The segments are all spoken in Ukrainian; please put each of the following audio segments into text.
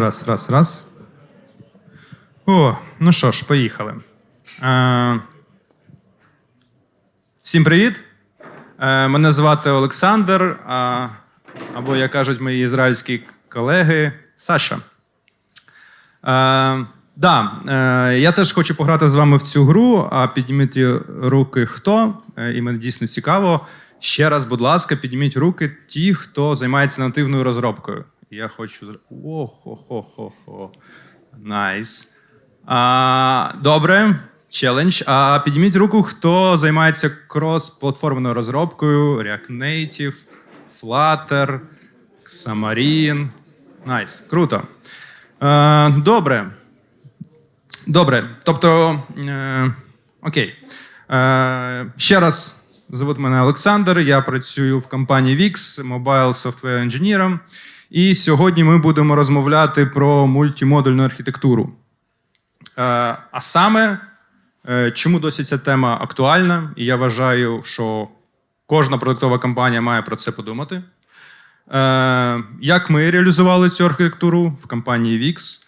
Раз, раз, раз. О, ну що ж, поїхали. Е, всім привіт. Е, мене звати Олександр, а, або, як кажуть мої ізраїльські колеги, Саша. Е, да, е, я теж хочу пограти з вами в цю гру, а підніміть руки хто, е, і мені дійсно цікаво. Ще раз, будь ласка, підніміть руки ті, хто займається нативною розробкою. Я хочу. О-хо-хо-хо-хо. Найс. А, добре, челендж. А підніміть руку, хто займається крос-платформеною розробкою, React Native, Flutter, Xamarin. Найс. Круто. Е, добре. Добре. Тобто, е, окей. Е, ще раз. Звуть мене Олександр, я працюю в компанії VIX, Mobile Software Engineer. І сьогодні ми будемо розмовляти про мультимодульну архітектуру. Е, а саме, е, чому досі ця тема актуальна, і я вважаю, що кожна продуктова компанія має про це подумати. Е, Як ми реалізували цю архітектуру в компанії VIX?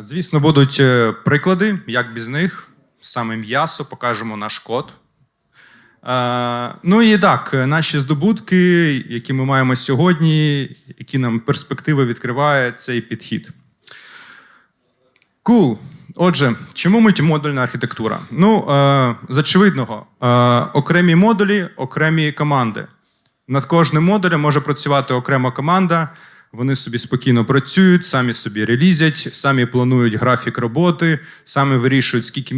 Звісно, будуть приклади, як без них. Саме м'ясо, покажемо наш код. Е, Ну і так, наші здобутки, які ми маємо сьогодні, які нам перспективи відкриває цей підхід. Cool. Отже, чому мультимодульна архітектура? Ну, е, з очевидного, е, окремі модулі, окремі команди. Над кожним модулем може працювати окрема команда. Вони собі спокійно працюють, самі собі релізять, самі планують графік роботи, самі вирішують, скільки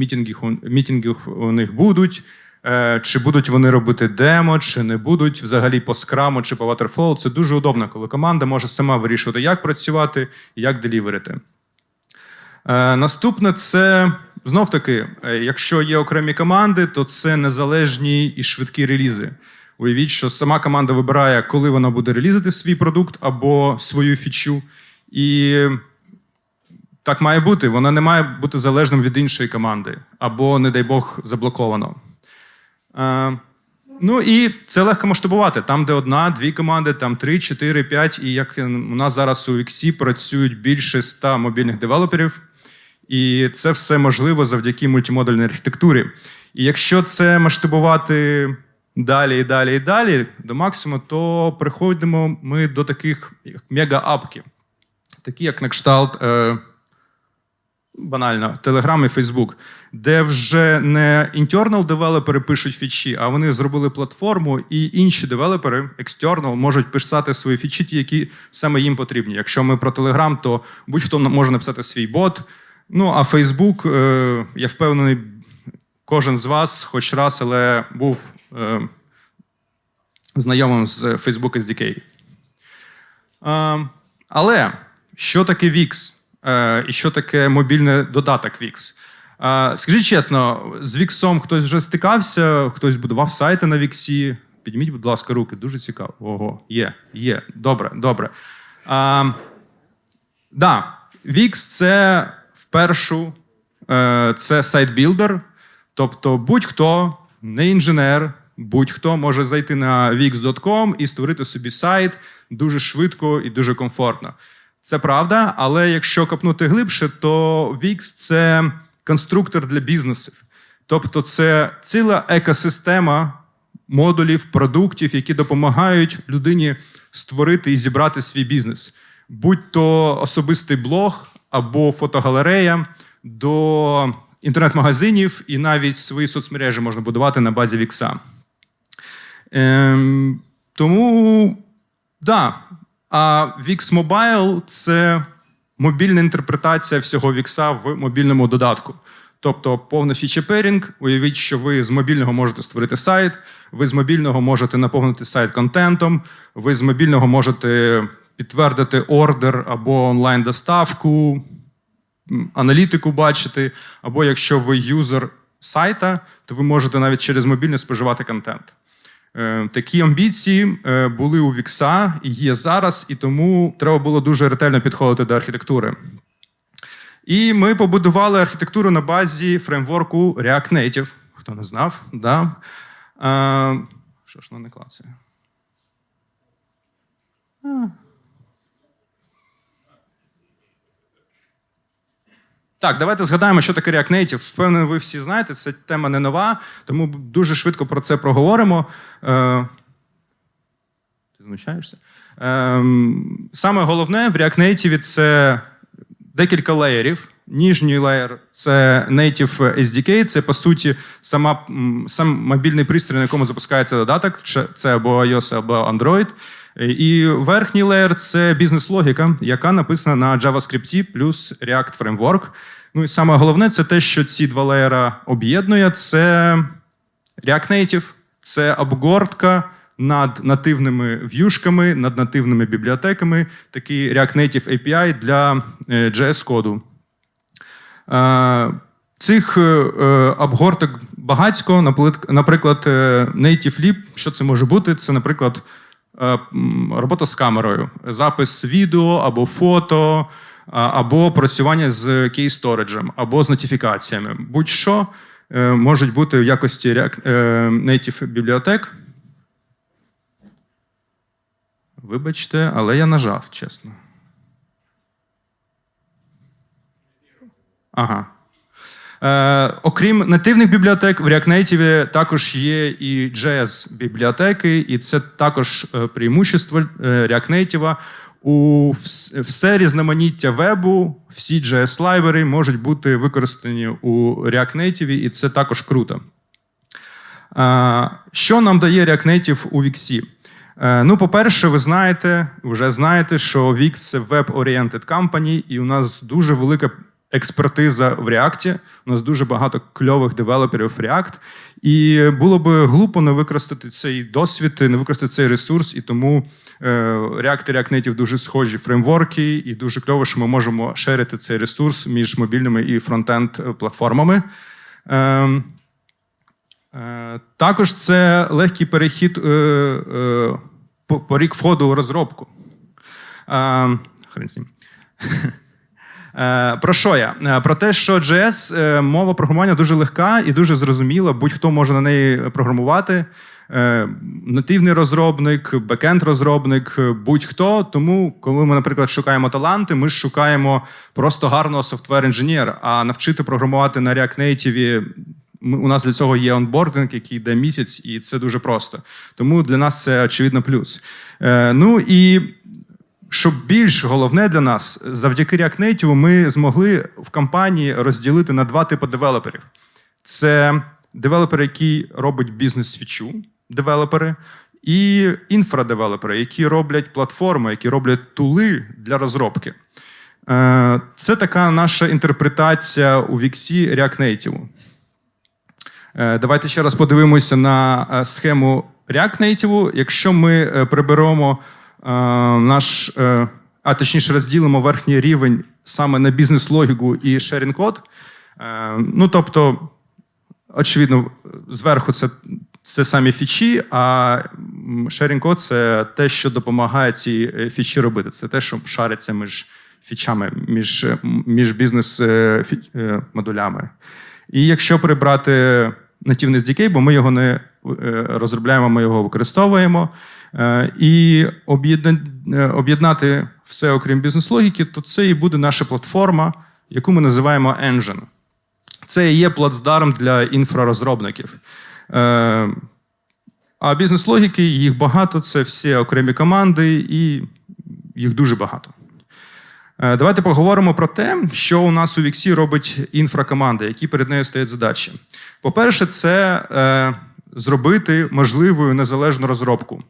мітингів у них будуть. Е, Чи будуть вони робити демо, чи не будуть взагалі по скраму чи по waterfall. Це дуже удобно, коли команда може сама вирішувати, як працювати і як деліверити. Е, Наступне це знов таки, е, якщо є окремі команди, то це незалежні і швидкі релізи. Уявіть, що сама команда вибирає, коли вона буде релізити свій продукт або свою фічу. І так має бути. Вона не має бути залежним від іншої команди, або, не дай Бог, заблоковано. Е, Ну і це легко масштабувати. Там, де одна, дві команди, там три, чотири, п'ять. І як у нас зараз у Віксі працюють більше ста мобільних девелоперів. І це все можливо завдяки мультимодульній архітектурі. І якщо це масштабувати далі і далі і далі до максимуму, то приходимо ми до таких мега-апків, такі як на кшталт. Е, банально Telegram і Facebook, де вже не internal девелопери пишуть фічі, а вони зробили платформу, і інші девелопери, external, можуть писати свої фічі, ті, які саме їм потрібні. Якщо ми про Telegram, то будь-хто може написати свій бот. Ну а Facebook, е, я впевнений, кожен з вас, хоч раз, але був е, знайомим з Facebook SDK. Е, але що таке VIX? Е, і що таке мобільний додаток VIX? Е, скажіть чесно, з VIX хтось вже стикався, хтось будував сайти на VIX? Підніміть, будь ласка, руки, дуже цікаво. Ого, є, є. Добре, добре. Е, да, VIX це в першу е, це сайт-білдер. Тобто будь-хто, не інженер, будь-хто може зайти на wix.com і створити собі сайт дуже швидко і дуже комфортно. Це правда, але якщо копнути глибше, то Wix – це конструктор для бізнесів. Тобто, це ціла екосистема модулів, продуктів, які допомагають людині створити і зібрати свій бізнес. Будь то особистий блог або фотогалерея до інтернет-магазинів, і навіть свої соцмережі можна будувати на базі Вікса. Ем, тому, да. А Wix Mobile – це мобільна інтерпретація всього Вікса в мобільному додатку. Тобто повна фічеперінг. Уявіть, що ви з мобільного можете створити сайт, ви з мобільного можете наповнити сайт контентом, ви з мобільного можете підтвердити ордер або онлайн-доставку, аналітику бачити, або якщо ви юзер сайта, то ви можете навіть через мобільне споживати контент. Е, Такі амбіції е, були у Вікса і є зараз, і тому треба було дуже ретельно підходити до архітектури. І ми побудували архітектуру на базі фреймворку React Native. Хто не знав, да. Е, Що ж на не клацає? Так, давайте згадаємо, що таке React Native. Впевнений, ви всі знаєте, це тема не нова, тому дуже швидко про це проговоримо. Е, Ти змущаєшся? Е, Саме головне в React Native це декілька леєрів. Ніжній леєр це Native SDK, це по суті сама, сам мобільний пристрій, на якому запускається додаток, це або iOS, або Android. І верхній леєр це бізнес-логіка, яка написана на JavaScript плюс React Framework. Ну і саме головне це те, що ці два леєра об'єднує. Це React Native, це обгортка над нативними в'юшками, над нативними бібліотеками, такий React Native API для е, JS-коду. Е, Цих е, е, обгорток багатько, наприклад, Native Lib, що це може бути? Це, наприклад, робота з камерою, запис відео або фото, або працювання з кейс-сториджем, або з нотифікаціями. Будь-що можуть бути в якості Native бібліотек. Вибачте, але я нажав, чесно. Ага. Е, окрім нативних бібліотек, в React Native також є і JS-бібліотеки, і це також е, преимущество е, React Native. У вс- все різноманіття вебу, всі JS лайбери можуть бути використані у React Native, і це також круто. Е, Що нам дає React Native у Wix? Е, Ну, по-перше, ви знаєте, вже знаєте, що Wix це web-oriented company, і у нас дуже велика експертиза в React. У нас дуже багато кльових девелоперів в React. І було би глупо не використати цей досвід, не використати цей ресурс, і тому е, React і React Native дуже схожі фреймворки, і дуже кльово, що ми можемо шерити цей ресурс між мобільними і фронтенд платформами. Ем, Е, Також це легкий перехід е, по- поріг входу у розробку. Е, Хрен з ним. Е, Про що я? Е, Про те, що JS е, мова програмування дуже легка і дуже зрозуміла. Будь-хто може на неї програмувати. Нативний розробник, бекенд розробник, е, будь-хто. Тому, коли ми, наприклад, шукаємо таланти, ми шукаємо просто гарного софтвер-інженера. А навчити програмувати на React Native у нас для цього є онбординг, який йде місяць, і це дуже просто. Тому для нас це очевидно плюс. Ну і що більш головне для нас, завдяки React Native ми змогли в компанії розділити на два типи девелоперів: це девелопери, які роблять бізнес-фічу, девелопери, і інфрадевелопери, які роблять платформи, які роблять тули для розробки. Е, Це така наша інтерпретація у Віксі React Native. Е, Давайте ще раз подивимося на е, схему React Native. Якщо ми приберемо наш, е, а точніше розділимо верхній рівень саме на бізнес-логіку і sharing код, е, ну тобто, очевидно, зверху це, це самі фічі, а sharing код це те, що допомагає ці е, фічі робити. Це те, що шариться між фічами, між, е, між бізнес-модулями. І якщо прибрати нативний SDK, бо ми його не е, розробляємо, ми його використовуємо. Е, І е, об'єднати все окрім бізнес-логіки, то це і буде наша платформа, яку ми називаємо Engine. Це і є плацдарм для інфрарозробників. Е, А бізнес-логіки, їх багато, це всі окремі команди, і їх дуже багато. Давайте поговоримо про те, що у нас у Віксі робить інфракоманда, які перед нею стоять задачі. По-перше, це зробити можливою незалежну розробку.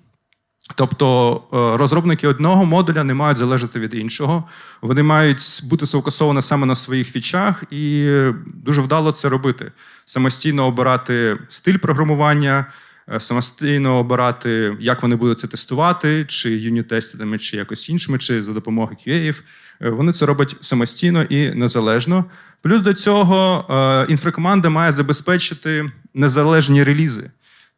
Тобто е, розробники одного модуля не мають залежати від іншого, вони мають бути сфокусовані саме на своїх фічах і дуже вдало це робити. Самостійно обирати стиль програмування, е, самостійно обирати, як вони будуть це тестувати, чи юніт-тестами, чи якось іншими, чи за допомогою QA. Е, Вони це роблять самостійно і незалежно. Плюс до цього інфракоманда має забезпечити незалежні релізи.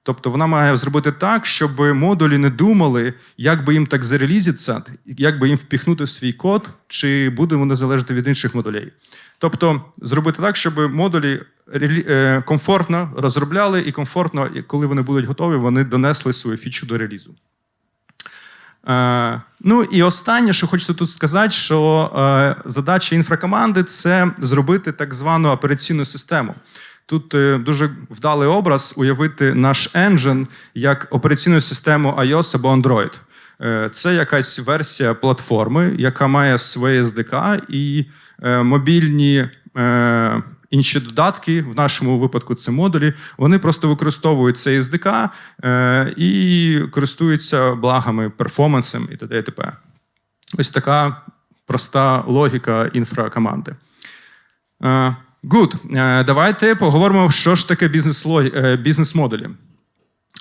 Тобто вона має зробити так, щоб модулі не думали, як би їм так зарелізитися, як би їм впіхнути в свій код, чи буде воно залежати від інших модулей. Тобто зробити так, щоб модулі е, комфортно розробляли і комфортно, коли вони будуть готові, вони донесли свою фічу до релізу. Е, ну і останнє, що хочеться тут сказати, що е, задача інфракоманди це зробити так звану операційну систему. Тут е, дуже вдалий образ уявити наш engine як операційну систему iOS або Android. Е, Це якась версія платформи, яка має своє SDK і е, мобільні інші додатки, в нашому випадку це модулі, вони просто використовують цей SDK і користуються благами, перформансом і т.д. і т.п. Ось така проста логіка інфракоманди. Good. Е, Давайте поговоримо, що ж таке бізнес-логі- е.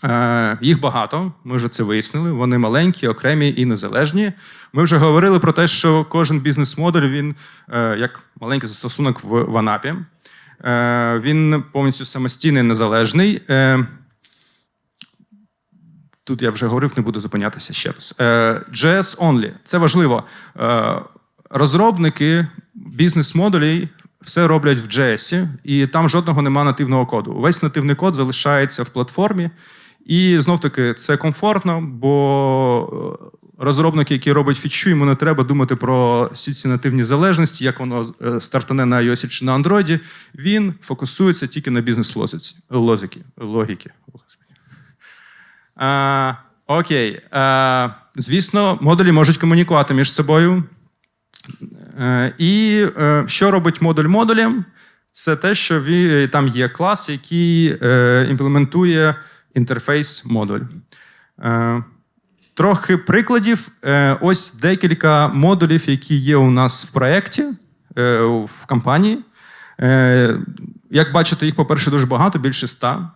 Е, Їх багато, ми вже це вияснили. Вони маленькі, окремі і незалежні. Ми вже говорили про те, що кожен бізнес-модуль він як маленький застосунок в Ванапі. Е, Він повністю самостійний, незалежний. Тут я вже говорив, не буду зупинятися ще раз. JS Only. Це важливо. Розробники бізнес-модулей все роблять в JS, і там жодного нема нативного коду. Весь нативний код залишається в платформі. І знов таки це комфортно, бо е, розробник, який робить фічу, йому не треба думати про всі ці нативні залежності, як воно е, стартане на iOS чи на Android. Він фокусується тільки на бізнес-логіці. Логіки. Окей. Звісно, модулі можуть комунікувати між собою. Е, І е, що робить модуль модулем? Це те, що ві- там є клас, який е, імплементує інтерфейс модуль. Е, Трохи прикладів. Е, Ось декілька модулів, які є у нас в проєкті, е, в компанії. Е, Як бачите, їх, по-перше, дуже багато, більше ста.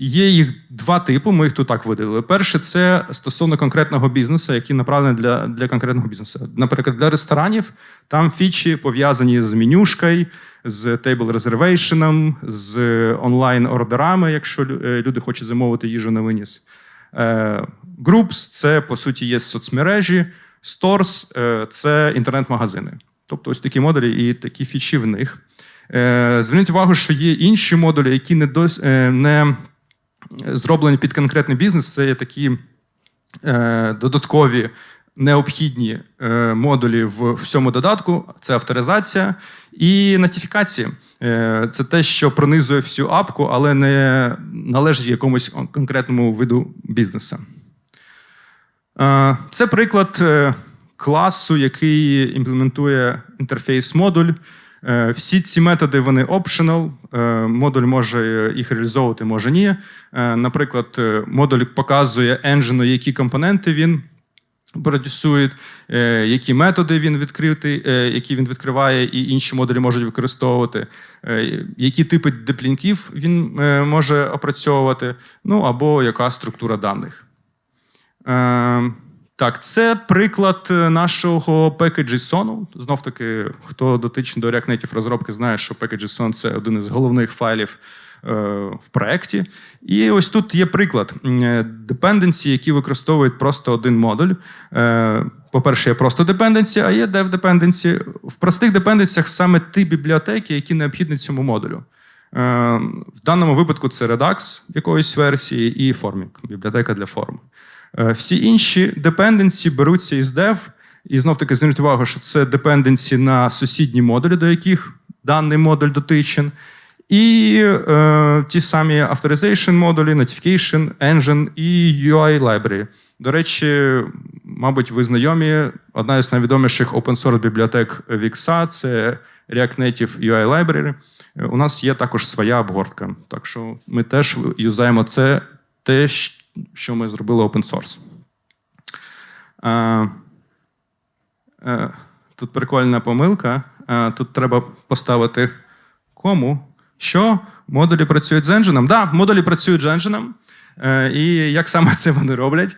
Є їх два типи, ми їх тут так виділили. Перше, це стосовно конкретного бізнесу, який направлений для, для конкретного бізнесу. Наприклад, для ресторанів там фічі пов'язані з менюшкою, з table reservation, з онлайн-ордерами, якщо е, люди хочуть замовити їжу на виніс. Е, Groups – це, по суті, є соцмережі, Stores е, – це інтернет-магазини. Тобто ось такі модулі і такі фічі в них. Зверніть увагу, що є інші модулі, які не, дос, е, не зроблені під конкретний бізнес. Це є такі е, додаткові необхідні е, модулі в всьому додатку. Це авторизація і нотифікації. Е, це те, що пронизує всю апку, але не належить якомусь конкретному виду бізнесу. Е, Це приклад е, класу, який імплементує інтерфейс-модуль. Е, Всі ці методи вони optional. Е, Модуль може їх реалізовувати, може ні. Е, Наприклад, е, модуль показує енджину, які компоненти він продюсує, е, які методи він відкритий, е, які він відкриває, і інші модулі можуть використовувати, е, які типи деплінків він е, може опрацьовувати, ну або яка структура даних. Е, Так, це приклад е, нашого package.json. Знов таки, хто дотичний до React Native розробки, знає, що package.json – це один із головних файлів е, в проєкті. І ось тут є приклад депенденції, які використовують просто один модуль. Е, По-перше, є просто депенденції, а є dev dependency. В простих депенденціях саме ті бібліотеки, які необхідні цьому модулю. Е, В даному випадку це Redux якоїсь версії і Forming, бібліотека для форм. Е, Всі інші депенденсі беруться із dev, і знов таки зверніть увагу, що це депенденсі на сусідні модулі, до яких даний модуль дотичен. І е, ті самі authorization модулі, notification, engine і UI library. До речі, мабуть, ви знайомі. Одна із найвідоміших open-source бібліотек Wix – це React Native UI Library. Е, У нас є також своя обгортка. Так що ми теж юзаємо це те, що ми зробили open source. Е, е, Тут прикольна помилка. Е, Тут треба поставити кому. Що модулі працюють з енджином? Так, да, модулі працюють з енджином. І як саме це вони роблять?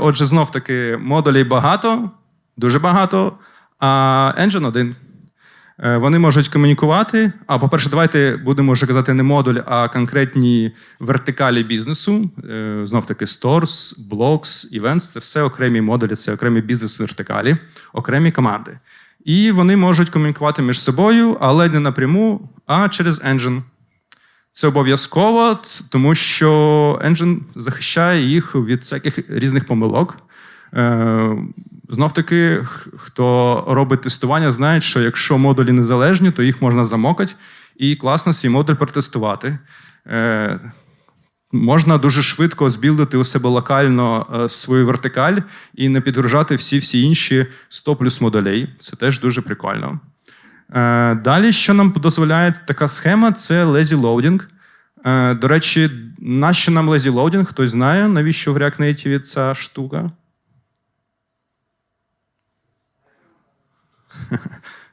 Отже, знов таки, модулей багато, дуже багато, а енджин один. Е, Вони можуть комунікувати. А по-перше, давайте будемо вже казати не модуль, а конкретні вертикалі бізнесу. Е, Знов таки, stores, blocks, events – це все окремі модулі, це окремі бізнес-вертикалі, окремі команди. І вони можуть комунікувати між собою, але не напряму, а через engine. Це обов'язково, тому що Engine захищає їх від всяких різних помилок. Знов таки, хто робить тестування, знають, що якщо модулі незалежні, то їх можна замокати і класно свій модуль протестувати. Е, Можна дуже швидко збілдити у себе локально е, свою вертикаль і не підгружати всі всі інші 100 плюс модулей. Це теж дуже прикольно. Е, Далі, що нам дозволяє така схема, це lazy loading. Е, До речі, нащо нам lazy loading? Хтось знає, навіщо в React Native ця штука?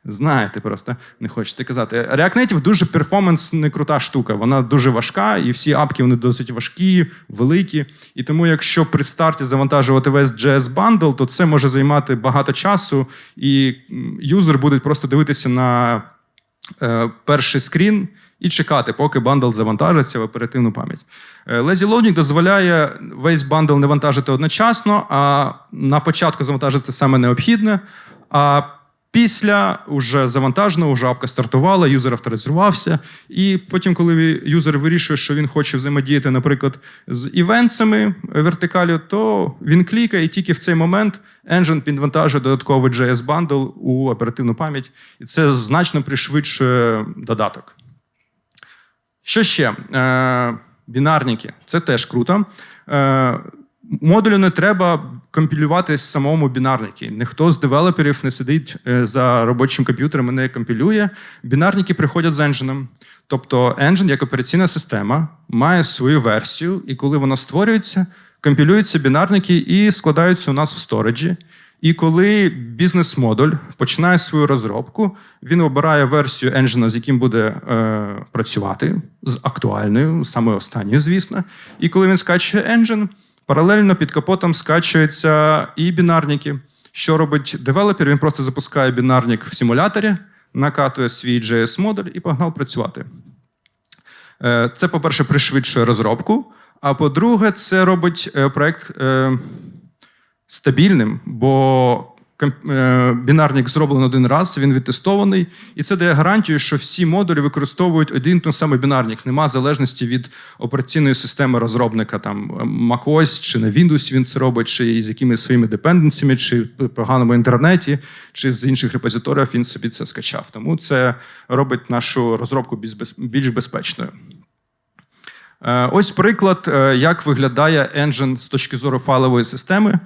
Знаєте просто, не хочете казати. React Native дуже перформанс не крута штука. Вона дуже важка, і всі апки вони досить важкі, великі. І тому, якщо при старті завантажувати весь JS bundle, то це може займати багато часу, і юзер буде просто дивитися на е, перший скрін і чекати, поки бандл завантажиться в оперативну пам'ять. Е, Lazy Loading дозволяє весь бандл не вантажити одночасно, а на початку завантажити саме необхідне. А після вже завантажено, вже апка стартувала, юзер авторизувався. І потім, коли юзер вирішує, що він хоче взаємодіяти, наприклад, з івентсами вертикалю, то він клікає, і тільки в цей момент Engine підвантажує додатковий JS бандл у оперативну пам'ять, і це значно пришвидшує додаток. Що ще? Е, бінарники. Це теж круто. Е, модулю не треба компілювати самому бінарники. Ніхто з девелоперів не сидить е, за робочим комп'ютером і не компілює. Бінарники приходять з енджином. Тобто, Engine, як операційна система, має свою версію, і коли вона створюється, компілюються бінарники і складаються у нас в сториджі. І коли бізнес-модуль починає свою розробку, він обирає версію енджина, з яким буде е, працювати, з актуальною, саме останньою, звісно. І коли він скачує енджин, паралельно під капотом скачуються і бінарники. Що робить девелопер? Він просто запускає бінарник в симуляторі, накатує свій JS-модуль і погнав працювати. Е, Це, по-перше, пришвидшує розробку. А по-друге, це робить е, проект е, стабільним, бо бінарник зроблений один раз, він відтестований, і це дає гарантію, що всі модулі використовують один той самий бінарник. Нема залежності від операційної системи розробника, там macOS, чи на Windows він це робить, чи з якимись своїми депенденціями, чи в поганому інтернеті, чи з інших репозиторів він собі це скачав. Тому це робить нашу розробку більш безпечною. Е, Ось приклад, е, як виглядає engine з точки зору файлової системи.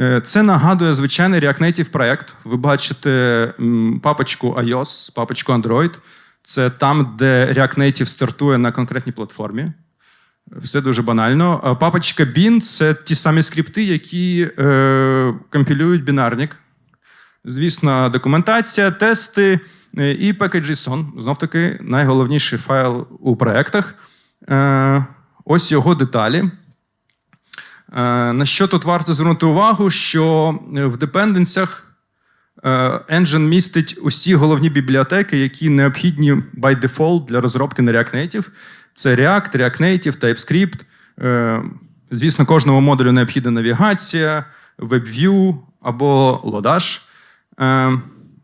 Е, Це нагадує звичайний React Native проект. Ви бачите папочку iOS, папочку Android. Це там, де React Native стартує на конкретній платформі. Все дуже банально. Е, Папочка bin це ті самі скрипти, які е, компілюють бінарник. Звісно, документація, тести е, і package.json. Знов таки найголовніший файл у проєктах. Е, Ось його деталі. Е, На що тут варто звернути увагу, що е, в депенденсях е, Engine містить усі головні бібліотеки, які необхідні by default для розробки на React Native. Це React, React Native, TypeScript. Е, Звісно, кожному модулю необхідна навігація, WebView або Lodash.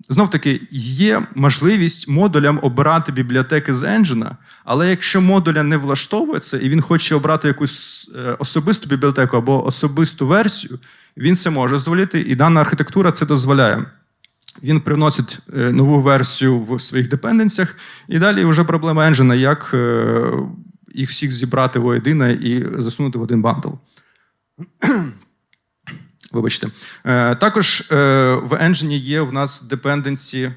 Знов таки, є можливість модулям обирати бібліотеки з енджина, але якщо модуля не влаштовується і він хоче обрати якусь е, особисту бібліотеку або особисту версію, він це може дозволити, і дана архітектура це дозволяє. Він привносить е, нову версію в своїх депенденціях, і далі вже проблема енджина, як е, їх всіх зібрати воєдино і засунути в один бандл. Вибачте. Е, також е, в Engine є в нас депенденсі,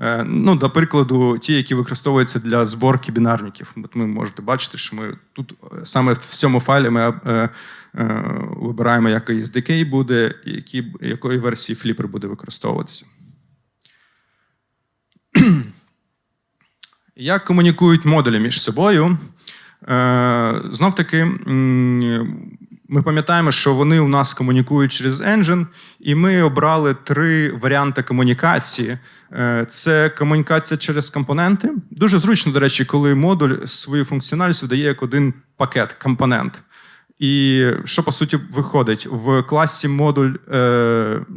е, ну, до прикладу, ті, які використовуються для зборки бінарників. От ви можете бачити, що ми тут е, саме в цьому файлі ми е, е, вибираємо, який SDK буде, які, якої версії Flipper буде використовуватися. Як комунікують модулі між собою? Е, знов таки, ми пам'ятаємо, що вони у нас комунікують через Engine, і ми обрали три варіанти комунікації. Е, Це комунікація через компоненти. Дуже зручно, до речі, коли модуль свою функціональність видає як один пакет, компонент. І що по суті виходить в класі модуль е,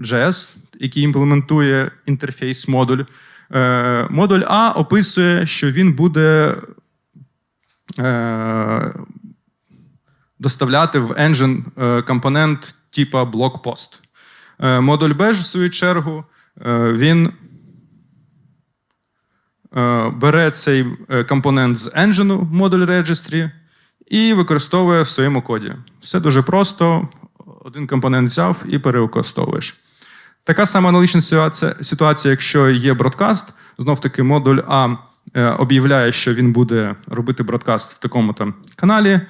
JS, який імплементує інтерфейс модуль. Е, модуль А описує, що він буде доставляти в engine е, компонент типа блокпост. Е, модуль B ж, в свою чергу, е, він бере цей компонент з engine модуль registry і використовує в своєму коді. Все дуже просто. Один компонент взяв і перевикористовуєш. Така сама аналогічна ситуація, якщо є бродкаст, знов таки модуль А об'являє, що він буде робити бродкаст в такому там каналі.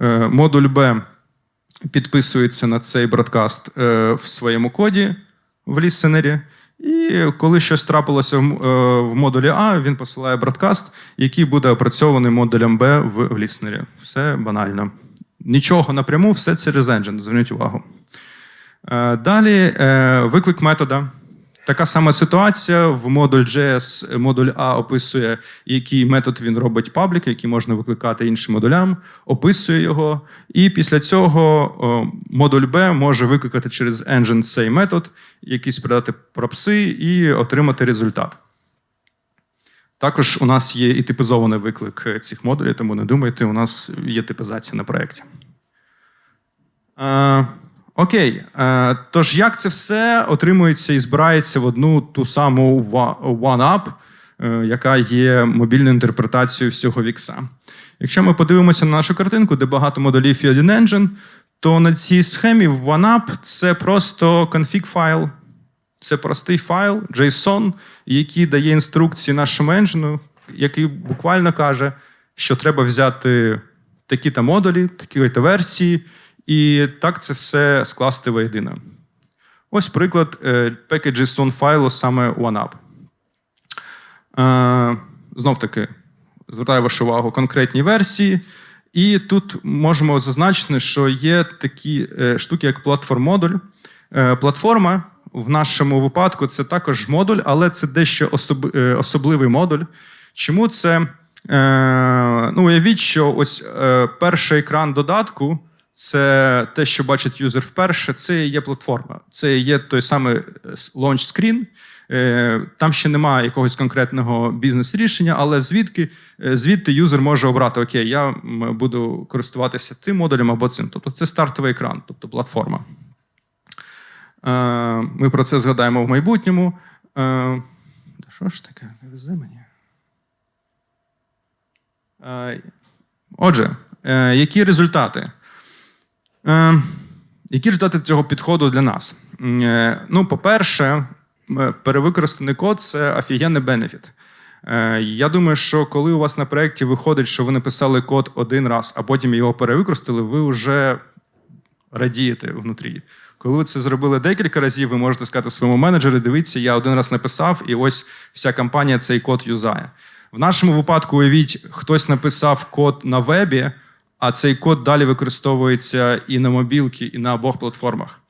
Е, модуль Б підписується на цей бродкаст е, в своєму коді в лісенері. І коли щось трапилося в, е, модулі А, він посилає бродкаст, який буде опрацьований модулем Б в, ліснері. Все банально. Нічого напряму, все через engine, зверніть увагу. Далі виклик метода. Така сама ситуація. В модуль JS модуль А описує, який метод він робить паблік, який можна викликати іншим модулям, описує його. І після цього модуль Б може викликати через engine цей метод, якийсь передати пропси і отримати результат. Також у нас є і типізований виклик е, цих модулів, тому не думайте, у нас є типізація на проєкті. Окей. Е, тож, як це все отримується і збирається в одну ту саму OneUp, е, яка є мобільною інтерпретацією всього Вікса? Якщо ми подивимося на нашу картинку, де багато модулів і один engine, то на цій схемі OneUp це просто config файл. Це простий файл JSON, який дає інструкції нашому енджину, який буквально каже, що треба взяти такі-то модулі, такі-то версії, і так це все скласти воєдино. Ось приклад е, package.json файлу саме OneUp. Е, знов таки, звертаю вашу увагу конкретні версії. І тут можемо зазначити, що є такі е, штуки, як платформ-модуль. Е, Платформа в нашому випадку це також модуль, але це дещо е, особливий модуль. Чому це? Е, ну, уявіть, що ось е, перший екран додатку це те, що бачить юзер вперше, це є платформа. Це є той самий е, launch screen. Е, Там ще немає якогось конкретного бізнес-рішення, але звідки е, звідти юзер може обрати: Окей, я буду користуватися цим модулем або цим. Тобто це стартовий екран, тобто платформа. Ми про це згадаємо в майбутньому. Що ж таке? Не везе мені. Отже, які результати? Е, Які результати цього підходу для нас? Е, Ну, по-перше, е, перевикористаний код це офігенний бенефіт. Я думаю, що коли у вас на проєкті виходить, що ви написали код один раз, а потім його перевикористали, ви вже радієте внутрі. Коли ви це зробили декілька разів, ви можете сказати своєму менеджеру: дивіться, я один раз написав, і ось вся компанія цей код юзає. В нашому випадку, уявіть, хтось написав код на вебі, а цей код далі використовується і на мобілки, і на обох платформах.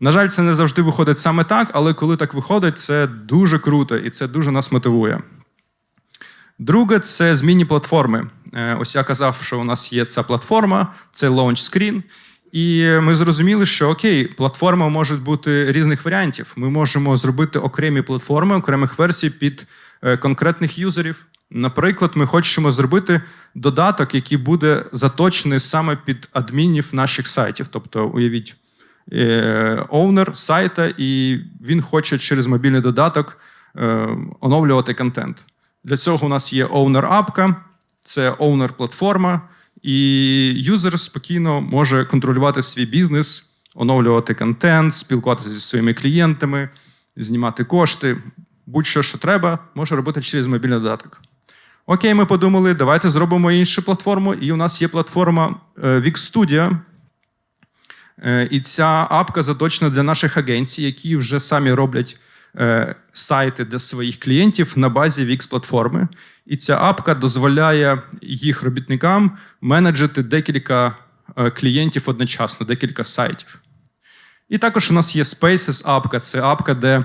На жаль, це не завжди виходить саме так, але коли так виходить, це дуже круто і це дуже нас мотивує. Друге, це змінні платформи. Е, Ось я казав, що у нас є ця платформа, це launch screen. І ми зрозуміли, що окей, платформа може бути різних варіантів. Ми можемо зробити окремі платформи, окремих версій під е, конкретних юзерів. Наприклад, ми хочемо зробити додаток, який буде заточений саме під адмінів наших сайтів. Тобто, уявіть, е, оунер сайта, і він хоче через мобільний додаток е, оновлювати контент. Для цього у нас є owner-апка, це owner-платформа, і юзер спокійно може контролювати свій бізнес, оновлювати контент, спілкуватися зі своїми клієнтами, знімати кошти. Будь-що, що треба, може робити через мобільний додаток. Окей, ми подумали, давайте зробимо іншу платформу. І у нас є платформа е, Wix Studio. Е, І ця апка заточена для наших агенцій, які вже самі роблять е, сайти для своїх клієнтів на базі Wix платформи. І ця апка дозволяє їх робітникам менеджити декілька клієнтів одночасно, декілька сайтів. І також у нас є Spaces апка. Це апка, де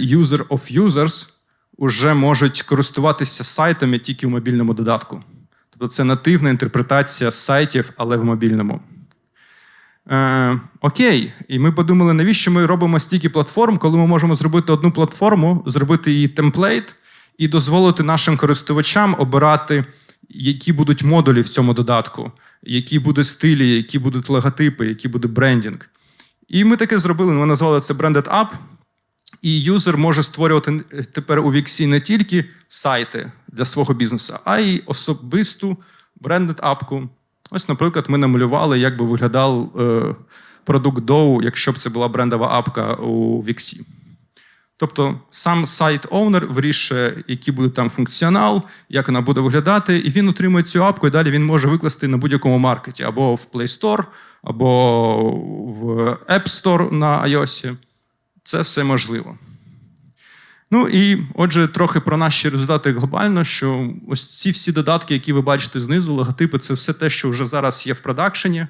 user of users вже можуть користуватися сайтами тільки в мобільному додатку. Тобто це нативна інтерпретація сайтів, але в мобільному. Е, окей, і ми подумали, навіщо ми робимо стільки платформ, коли ми можемо зробити одну платформу, зробити її темплейт і дозволити нашим користувачам обирати які будуть модулі в цьому додатку, які будуть стилі, які будуть логотипи, який буде брендінг. І ми таке зробили. Ми назвали це Branded App. І юзер може створювати тепер у Wix не тільки сайти для свого бізнесу, а й особисту брендед апку. Ось, наприклад, ми намалювали, як би виглядав е, продукт Dow, якщо б це була брендова апка у Wix. Тобто сам сайт-оунер вирішує, який буде там функціонал, як вона буде виглядати, і він отримує цю апку, і далі він може викласти на будь-якому маркеті, або в Play Store, або в App Store на iOS. Це все можливо. Ну і отже, трохи про наші результати глобально, що ось ці всі додатки, які ви бачите знизу, логотипи, це все те, що вже зараз є в продакшені.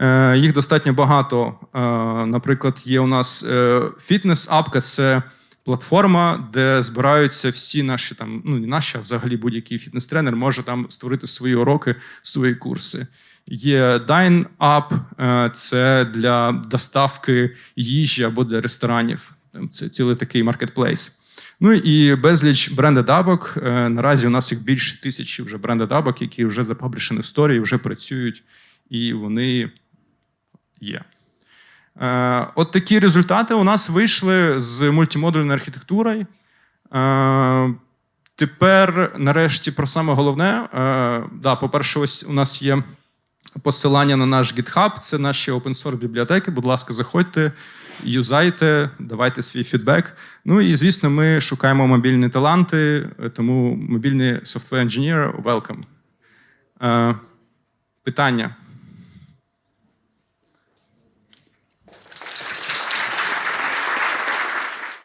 Е, їх достатньо багато. Е, наприклад, є у нас е, фітнес-апка це платформа, де збираються всі наші там, ну не наші, а взагалі будь-який фітнес-тренер може там створити свої уроки, свої курси. Є Dine App, е, це для доставки їжі або для ресторанів. Це цілий такий маркетплейс. Ну і безліч брендед абок. Е, Наразі у нас їх більше тисячі вже брендед абок, які вже запаблішені в сторі, вже працюють, і вони є. Е, От такі результати у нас вийшли з мультимодульною архітектурою. Тепер, нарешті, про саме головне. Да, по-перше, ось у нас є посилання на наш GitHub, це наші open-source бібліотеки. Будь ласка, заходьте, юзайте, давайте свій фідбек. Ну і звісно, ми шукаємо мобільні таланти, тому мобільний software engineer welcome. Е, Питання.